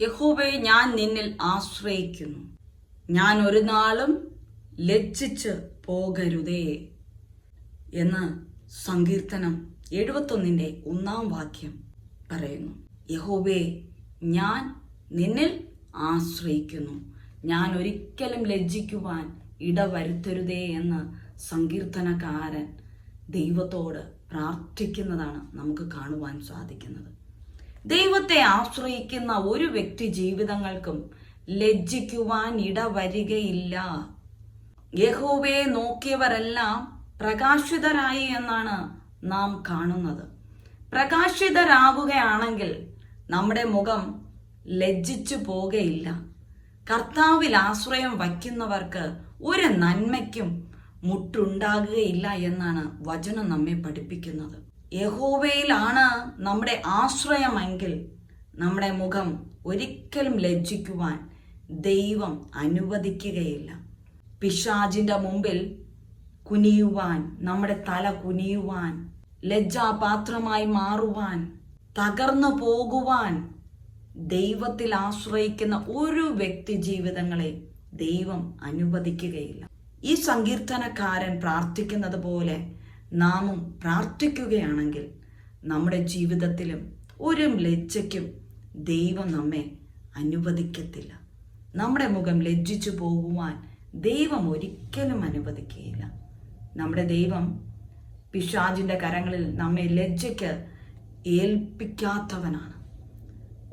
യഹോവയെ ഞാൻ നിന്നിൽ ആശ്രയിക്കുന്നു. ഞാൻ ഒരു നാളും ലജ്ജിച്ച് പോകരുതേ എന്ന് സങ്കീർത്തനം എഴുപത്തൊന്നിന്റെ ഒന്നാം വാക്യം പറയുന്നു. യഹോവേ ഞാൻ നിന്നിൽ ആശ്രയിക്കുന്നു. ഞാൻ ഒരിക്കലും ലജ്ജിക്കുവാൻ ഇടവരുത്തരുതേ എന്ന് സങ്കീർത്തനക്കാരൻ ദൈവത്തോട് പ്രാർത്ഥിക്കുന്നതാണ് നമുക്ക് കാണുവാൻ സാധിക്കുന്നത്. ദൈവത്തെ ആശ്രയിക്കുന്ന ഒരു വ്യക്തി ജീവിതങ്ങൾക്കും ലജ്ജിക്കുവാൻ ഇടവരികയില്ല. യഹോവയെ നോക്കിയവരെല്ലാം പ്രകാശിതരായി എന്നാണ് നാം കാണുന്നത്. പ്രകാശിതരാകുകയാണെങ്കിൽ നമ്മുടെ മുഖം ലജ്ജിച്ചു പോകയില്ല. കർത്താവിൽ ആശ്രയം വയ്ക്കുന്നവർക്ക് ഒരു നന്മയ്ക്കും മുട്ടുണ്ടാകുകയില്ല എന്നാണ് വചനം നമ്മെ പഠിപ്പിക്കുന്നത്. യഹോവയിലാണ് നമ്മുടെ ആശ്രയമെങ്കിൽ നമ്മുടെ മുഖം ഒരിക്കലും ലജ്ജിക്കുവാൻ ദൈവം അനുവദിക്കുകയില്ല. പിശാജിന്റെ മുമ്പിൽ കുനിയുവാൻ നമ്മുടെ തല കുനിയുവാൻ ലജ്ജാപാത്രമായി മാറുവാൻ തകർന്നു പോകുവാൻ ദൈവത്തിൽ ആശ്രയിക്കുന്ന ഒരു വ്യക്തി ജീവിതങ്ങളെ ദൈവം അനുവദിക്കുകയില്ല. ഈ സങ്കീർത്തനക്കാരൻ പ്രാർത്ഥിക്കുന്നത് പോലെ നാമും പ്രാർത്ഥിക്കുകയാണെങ്കിൽ നമ്മുടെ ജീവിതത്തിലും ഒരു ലജ്ജയ്ക്കും ദൈവം നമ്മെ അനുവദിക്കത്തില്ല. നമ്മുടെ മുഖം ലജ്ജിച്ചു പോകുവാൻ ദൈവം ഒരിക്കലും അനുവദിക്കുകയില്ല. നമ്മുടെ ദൈവം പിശാജിന്റെ കരങ്ങളിൽ നമ്മെ ലജ്ജയ്ക്ക് ഏൽപ്പിക്കാത്തവനാണ്.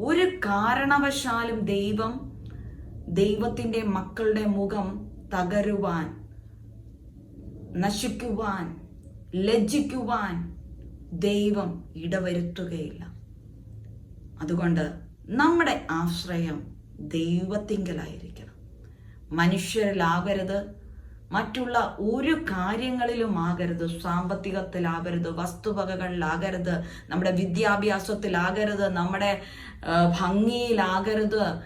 ഒരു കാരണവശാലും ദൈവം ദൈവത്തിന്റെ മക്കളുടെ മുഖം തകരുവാൻ നശിക്കുവാൻ ലജ്ജിക്കുവാൻ ദൈവം ഇടവരുത്തുകയില്ല. അതുകൊണ്ട് നമ്മുടെ ആശ്രയം ദൈവത്തിങ്കലായിരിക്കണം. മനുഷ്യരിലാകരുത് മറ്റുള്ള ഒരു കാര്യങ്ങളിലും ആകരുത് സാമ്പത്തികത്തിലാകരുത് വസ്തുവകകളിലാകരുത് നമ്മുടെ വിദ്യാഭ്യാസത്തിലാകരുത് നമ്മുടെ ഭംഗിയിലാകരുത്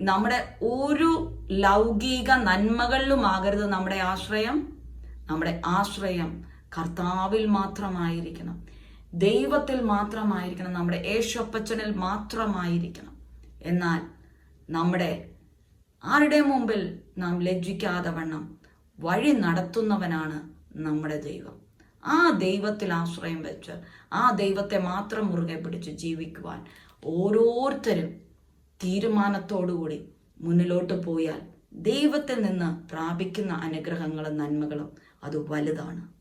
നമ്മുടെ ഒരു ലൗകിക നന്മകളിലും ആകരുത് നമ്മുടെ ആശ്രയം. നമ്മുടെ ആശ്രയം കർത്താവിൽ മാത്രമായിരിക്കണം. ദൈവത്തിൽ മാത്രമായിരിക്കണം. നമ്മുടെ യേശപ്പച്ചനിൽ മാത്രമായിരിക്കണം. എന്നാൽ നമ്മുടെ ആരുടെ മുമ്പിൽ നാം ലജ്ജിക്കാതെ വണ്ണം വഴി നടത്തുന്നവനാണ് നമ്മുടെ ദൈവം. ആ ദൈവത്തിൽ ആശ്രയം വെച്ച് ആ ദൈവത്തെ മാത്രം മുറുകെ പിടിച്ച് ജീവിക്കുവാൻ ഓരോരുത്തരും തീരുമാനത്തോടുകൂടി മുന്നിലോട്ട് പോയാൽ ദൈവത്തിൽ നിന്ന് പ്രാപിക്കുന്ന അനുഗ്രഹങ്ങളും നന്മകളും അത് വലുതാണ്.